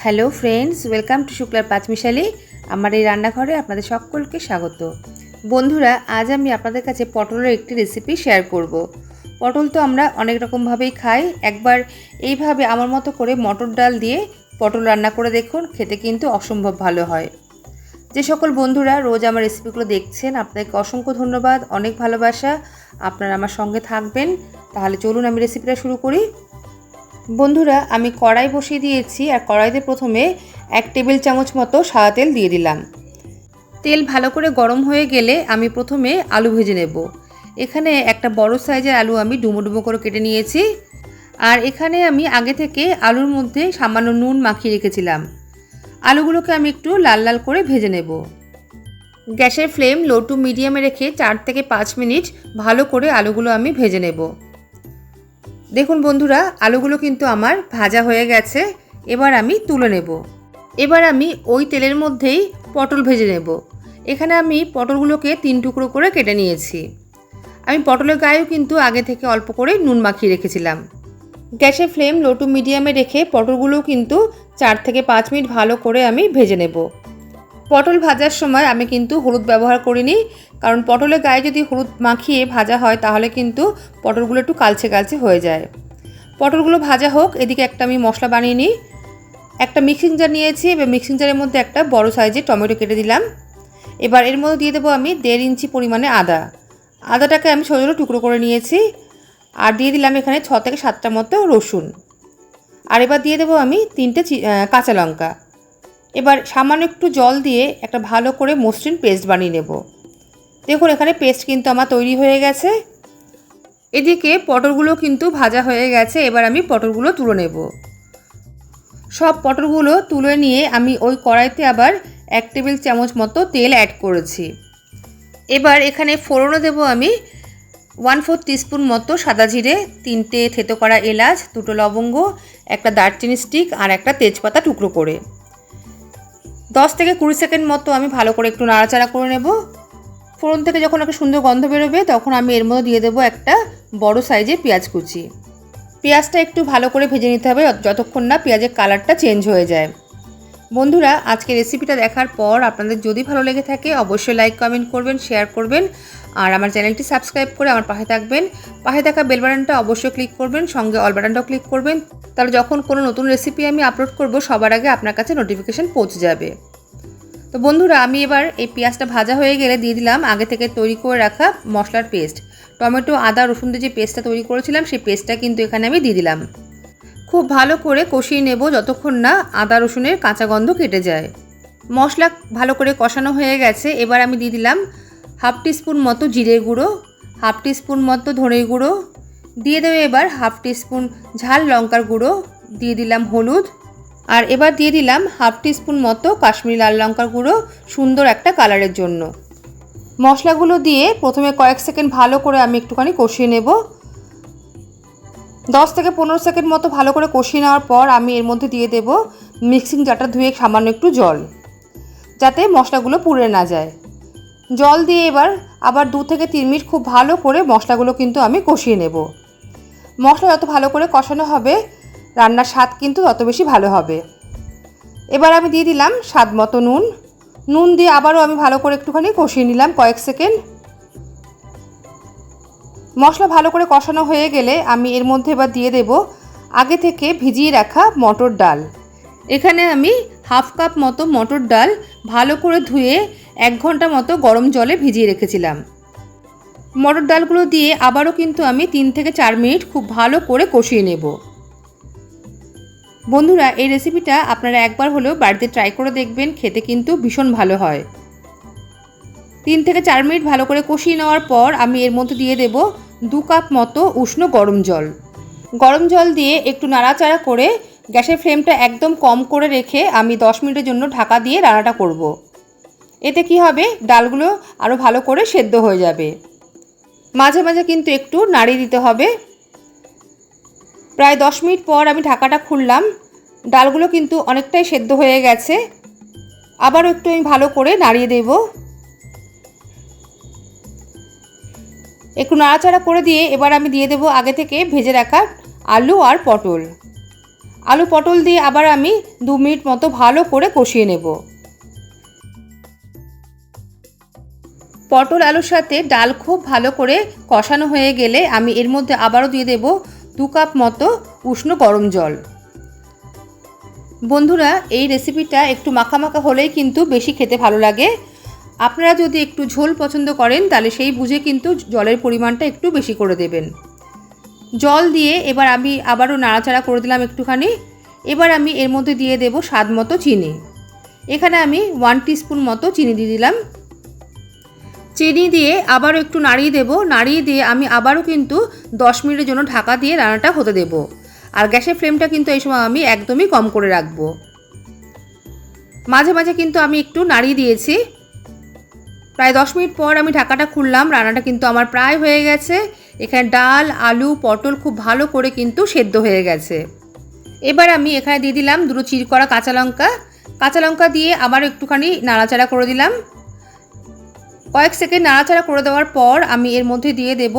Hello friends, welcome to শুক্লার পাঁচমিশালি। আমার এই রান্নাঘরে আপনাদের সকলকে স্বাগত। বন্ধুরা, আজ আমি আপনাদের কাছে পটলের একটি রেসিপি শেয়ার করব। পটল তো আমরা অনেক রকমভাবেই খাই। একবার এইভাবে আমার মতো করে মটর ডাল দিয়ে পটল রান্না করে দেখুন, খেতে কিন্তু অসম্ভব ভালো হয়। যে সকল বন্ধুরা রোজ আমার রেসিপিগুলো দেখছেন, আপনাদেরকে অসংখ্য ধন্যবাদ, অনেক ভালোবাসা। আপনারা আমার সঙ্গে থাকবেন। তাহলে চলুন আমি রেসিপিটা শুরু করি। বন্ধুরা, আমি কড়াই বসিয়ে দিয়েছি আর কড়াইতে প্রথমে এক টেবিল চামচ মতো সাদা তেল দিয়ে দিলাম। তেল ভালো করে গরম হয়ে গেলে আমি প্রথমে আলু ভেজে নেব। এখানে একটা বড় সাইজের আলু আমি ডুমো ডুমো করে কেটে নিয়েছি। আর এখানে আমি আগে থেকে আলুর মধ্যে সামান্য নুন মাখিয়ে রেখেছিলাম। আলুগুলোকে আমি একটু লাল লাল করে ভেজে নেব। গ্যাসের ফ্লেম লো টু মিডিয়ামে রেখে চার থেকে পাঁচ মিনিট ভালো করে আলুগুলো আমি ভেজে নেব। দেখুন বন্ধুরা, আলুগুলো কিন্তু আমার ভাজা হয়ে গেছে। এবার আমি তুলে নেব। এবার আমি ওই তেলের মধ্যেই পটল ভেজে নেব। এখানে আমি পটলগুলোকে তিন টুকরো করে কেটে নিয়েছি। আমি পটলের গায়েও কিন্তু আগে থেকে অল্প করে নুন মাখিয়ে রেখেছিলাম। গ্যাসের ফ্লেম লো টু মিডিয়ামে রেখে পটলগুলোও কিন্তু চার থেকে পাঁচ মিনিট ভালো করে আমি ভেজে নেব। পটল ভাজার সময় আমি কিন্তু হলুদ ব্যবহার করিনি, কারণ পটলের গায়ে যদি হলুদ মাখিয়ে ভাজা হয় তাহলে কিন্তু পটলগুলো একটু কালচে কালচে হয়ে যায়। পটলগুলো ভাজা হোক, এদিকে একটা আমি মশলা বানিয়ে নিই। একটা মিক্সিং জার নিয়েছি, এবার মিক্সিং জারের মধ্যে একটা বড় সাইজের টমেটো কেটে দিলাম। এবার এর মধ্যে দিয়ে দেবো আমি দেড় ইঞ্চি পরিমাণে আদা। আদাটাকে আমি ছোটো ছোটো টুকরো করে নিয়েছি, আর দিয়ে দিলাম এখানে ছ থেকে সাতটা মতো রসুন। আর এবার দিয়ে দেবো আমি তিনটে কাঁচা লঙ্কা। এবার সামান্য একটু জল দিয়ে একটা ভালো করে মসৃণ পেস্ট বানিয়ে নেব। দেখুন, এখানে পেস্ট কিন্তু আমার তৈরি হয়ে গেছে। এদিকে পটলগুলো কিন্তু ভাজা হয়ে গেছে, এবার আমি পটলগুলো তুলে নেব। সব পটলগুলো তুলে নিয়ে আমি ওই কড়াইতে আবার এক টেবিল চামচ মতো তেল অ্যাড করেছি। এবার এখানে ফোড়নও দেবো আমি ওয়ান ফোর টিস্পুন মতো সাদা জিরে, তিনটে থেতো করা এলাচ, দুটো লবঙ্গ, একটা দারচিনি স্টিক আর একটা তেজপাতা টুকরো করে। দশ থেকে কুড়ি সেকেন্ড মতো আমি ভালো করে একটু নাড়াচাড়া করে নেব। ফোড়ন থেকে যখন একটা সুন্দর গন্ধ বেরোবে, তখন আমি এর মধ্যে দিয়ে দেবো একটা বড় সাইজের পেঁয়াজ কুচি। পেঁয়াজটা একটু ভালো করে ভেজে নিতে হবে, যতক্ষণ না পেঁয়াজের কালারটা চেঞ্জ হয়ে যায়। বন্ধুরা, আজকে রেসিপিটা দেখার পর আপনাদের যদি ভালো লেগে থাকে, অবশ্যই লাইক কমেন্ট করবেন শেয়ার করবেন, আর আমার চ্যানেলটি সাবস্ক্রাইব করে আমার পাশে থাকবেন। পাশে থাকা বেল বাটনটা অবশ্যই ক্লিক করবেন, সঙ্গে অল বাটনটাও ক্লিক করবেন। তাহলে যখন কোনো নতুন রেসিপি আমি আপলোড করব, সবার আগে আপনার কাছে নোটিফিকেশান পৌঁছে যাবে। তো বন্ধুরা, আমি এবার এই পেঁয়াজটা ভাজা হয়ে গেলে দিয়ে দিলাম আগে থেকে তৈরি করে রাখা মশলার পেস্ট টমেটো, আদা, রসুন দিয়ে যে পেস্টটা তৈরি করেছিলাম, সেই পেস্টটা কিন্তু এখানে আমি দিয়ে দিলাম। খুব ভালো করে কষিয়ে নেব যতক্ষণ না আদা রসুনের কাঁচা গন্ধ কেটে যায়। মশলা ভালো করে কষানো হয়ে গেছে, এবার আমি দিয়ে দিলাম হাফ টিস্পুন মতো জিরে গুঁড়ো, হাফ টিস্পুন মতো ধনে গুঁড়ো, দিয়ে দেবে এবার হাফ টিস্পুন ঝাল লঙ্কার গুঁড়ো, দিয়ে দিলাম হলুদ, আর এবার দিয়ে দিলাম হাফ টিস্পুন মতো কাশ্মীরি লাল লঙ্কার গুঁড়ো, সুন্দর একটা কালারের জন্য। মশলাগুলো দিয়ে প্রথমে কয়েক সেকেন্ড ভালো করে আমি একটুখানি কষিয়ে নেব। দশ থেকে পনেরো সেকেন্ড মতো ভালো করে কষিয়ে নেওয়ার পর আমি এর মধ্যে দিয়ে দেব মিক্সিং জারটা ধুয়ে সামান্য একটু জল, যাতে মশলাগুলো পুড়ে না যায়। জল দিয়ে এবার আবার দু থেকে তিন মিনিট খুব ভালো করে মশলাগুলো কিন্তু আমি কষিয়ে নেব। মশলা যত ভালো করে কষানো হবে, রান্নার স্বাদ কিন্তু তত বেশি ভালো হবে। এবার আমি দিয়ে দিলাম স্বাদ মতো নুন। নুন দিয়ে আবারও আমি ভালো করে একটুখানি কষিয়ে নিলাম কয়েক সেকেন্ড মশলা ভালো করে কষানো হয়ে গেলে আমি এর মধ্যে এবার দিয়ে দেব আগে থেকে ভিজিয়ে রাখা মটর ডাল। এখানে আমি হাফ কাপ মতো মটর ডাল ভালো করে ধুয়ে এক ঘণ্টা মতো গরম জলে ভিজিয়ে রেখেছিলাম। মটর ডালগুলো দিয়ে আবারও কিন্তু আমি তিন থেকে চার মিনিট খুব ভালো করে কষিয়ে নেব। বন্ধুরা, এই রেসিপিটা আপনারা একবার হলেও বাড়িতে ট্রাই করে দেখবেন, খেতে কিন্তু ভীষণ ভালো হয়। তিন থেকে চার মিনিট ভালো করে কষিয়ে নেওয়ার পর আমি এর মধ্যে দিয়ে দেব দু কাপ মতো উষ্ণ গরম জল। গরম জল দিয়ে একটু নাড়াচাড়া করে গ্যাসের ফ্লেমটা একদম কম করে রেখে আমি দশ মিনিটের জন্য ঢাকা দিয়ে রান্নাটা করব। এতে কি হবে? ডালগুলো আরও ভালো করে সেদ্ধ হয়ে যাবে। মাঝে মাঝে কিন্তু একটু নাড়িয়ে দিতে হবে। প্রায় দশ মিনিট পর আমি ঢাকাটা খুললাম। ডালগুলো কিন্তু অনেকটাই সেদ্ধ হয়ে গেছে। আবারও একটু আমি ভালো করে নাড়িয়ে দেব। একটু নাড়াচাড়া করে দিয়ে এবার আমি দিয়ে দেবো আগে থেকে ভেজে রাখা আলু আর পটল। আলু পটল দিয়ে আবার আমি দু মিনিট মতো ভালো করে কষিয়ে নেব। পটল আলুর সাথে ডাল খুব ভালো করে কষানো হয়ে গেলে আমি এর মধ্যে আবারও দিয়ে দেব দু কাপ মতো উষ্ণ গরম জল। বন্ধুরা, এই রেসিপিটা একটু মাখা মাখা হলেই কিন্তু বেশি খেতে ভালো লাগে। আপনারা যদি একটু ঝোল পছন্দ করেন, তাহলে সেই বুঝে কিন্তু জলের পরিমাণটা একটু বেশি করে দেবেন। জল দিয়ে এবার আমি আবারও নাড়াচাড়া করে দিলাম একটুখানি। এবার আমি এর মধ্যে দিয়ে দেব স্বাদ মতো চিনি। এখানে আমি ওয়ান টিস্পুন মতো চিনি দিয়ে দিলাম। চিনি দিয়ে আবারও একটু নাড়িয়ে দেব। নাড়িয়ে দিয়ে আমি আবারও কিন্তু দশ মিনিটের জন্য ঢাকা দিয়ে রান্নাটা হতে দেব। আর গ্যাসের ফ্লেমটা কিন্তু এই সময় আমি একদমই কম করে রাখব। মাঝে মাঝে কিন্তু আমি একটু নাড়িয়ে দিয়েছি। প্রায় দশ মিনিট পর আমি ঢাকাটা খুললাম। রান্নাটা কিন্তু আমার প্রায় হয়ে গেছে। এখানে ডাল, আলু, পটল খুব ভালো করে কিন্তু সেদ্ধ হয়ে গেছে। এবার আমি এখানে দিয়ে দিলাম দুটো চির করা কাঁচা লঙ্কা। কাঁচা লঙ্কা দিয়ে আবার একটুখানি নাড়াচাড়া করে দিলাম। কয়েক সেকেন্ড নাড়াচাড়া করে দেওয়ার পর আমি এর মধ্যে দিয়ে দেব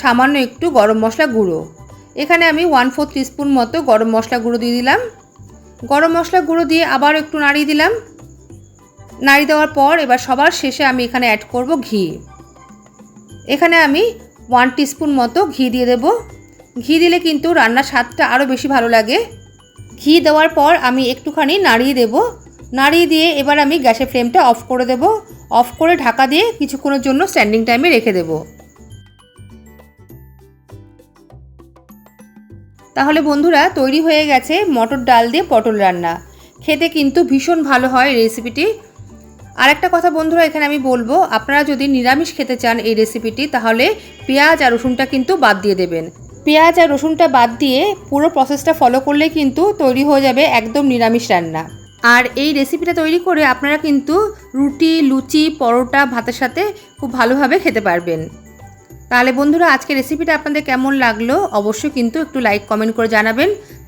সামান্য একটু গরম মশলা গুঁড়ো। এখানে আমি ওয়ান ফোর টিস্পুন মতো গরম মশলা গুঁড়ো দিয়ে দিলাম। গরম মশলা গুঁড়ো দিয়ে আবার একটু নাড়িয়ে দিলাম। নাড়ি দেওয়ার পর এবার সবার শেষে আমি এখানে অ্যাড করব ঘি। এখানে আমি ওয়ান টিস্পুন মতো ঘি দিয়ে দেব। ঘি দিলে কিন্তু রান্নার স্বাদটা আরও বেশি ভালো লাগে। ঘি দেওয়ার পর আমি একটুখানি নাড়িয়ে দেব। নাড়িয়ে দিয়ে এবার আমি গ্যাসের ফ্লেমটা অফ করে দেব। অফ করে ঢাকা দিয়ে কিছুক্ষণের জন্য স্ট্যান্ডিং টাইমে রেখে দেব। তাহলে বন্ধুরা, তৈরি হয়ে গেছে মটর ডাল দিয়ে পটল রান্না। খেতে কিন্তু ভীষণ ভালো হয় এই রেসিপিটি আরেকটা কথা বন্ধুরা, এখানে আমি বলব, আপনারা যদি নিরামিষ খেতে চান এই রেসিপিটি তাহলে পেঁয়াজ আর রসুনটা কিন্তু বাদ দিয়ে দেবেন। পেঁয়াজ আর রসুনটা বাদ দিয়ে পুরো প্রসেসটা ফলো করলে কিন্তু তৈরি হয়ে যাবে একদম নিরামিষ রান্না। আর এই রেসিপিটা তৈরি করে আপনারা কিন্তু রুটি, লুচি, পরোটা, ভাতের সাথে খুব ভালোভাবে খেতে পারবেন। তাহলে বন্ধুরা আজকে রেসিপিটা আপনাদের কেমন লাগল, অবশ্যই কিন্তু একটু লাইক কমেন্ট করে জানাবেন।